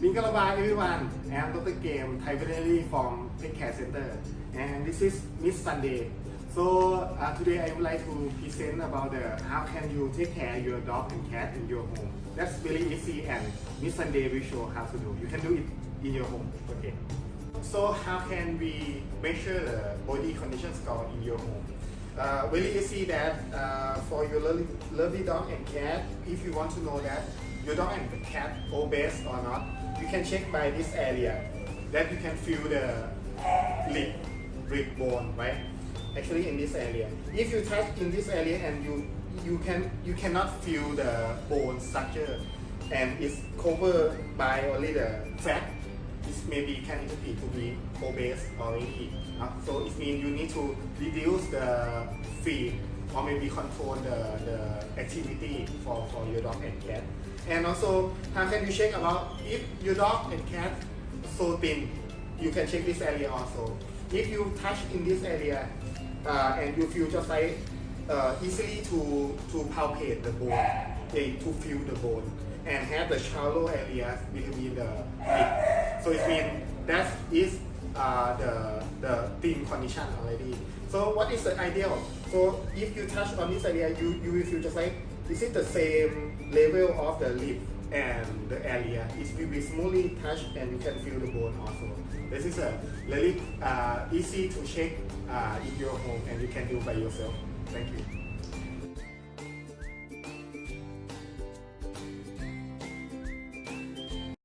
Mingalaba everyone, I am Dr. Game, Thai veterinary from Pet Care Center, and this is Miss Sunday. So uh, today I would like to present about the how can you take care your dog and cat in your home. That's very easy, and Miss Sunday will show how to do. You can do it in your home. Okay. So how can we measure the body condition score in your home? Uh, very easy that uh, for your lovely, lovely dog and cat, if you want to know that your dog and cat obese or not, you can check by this area that you can feel the lip, rib bone, right? Actually in this area. If you touch in this area and you you can you cannot feel the bone structure and it's covered by only the fat this maybe can interpret to be obese already. Uh, so it means you need to reduce the feed or maybe control the, the activity for, for your dog and cat. And also, how can you check about if your dog and cat so thin? You can check this area also. If you touch in this area uh, and you feel just like uh, easily to to palpate the bone, eh, to feel the bone, and have the shallow areas between the feet. So it means that is uh, the thin condition already. So what is the ideal? So if you touch on this area, you you will feel just like this is it the same level of the lip and the area? It will be smoothly touched and you can feel the bone also. This is a really uh, easy to check uh, in your home and you can do by yourself. Thank you.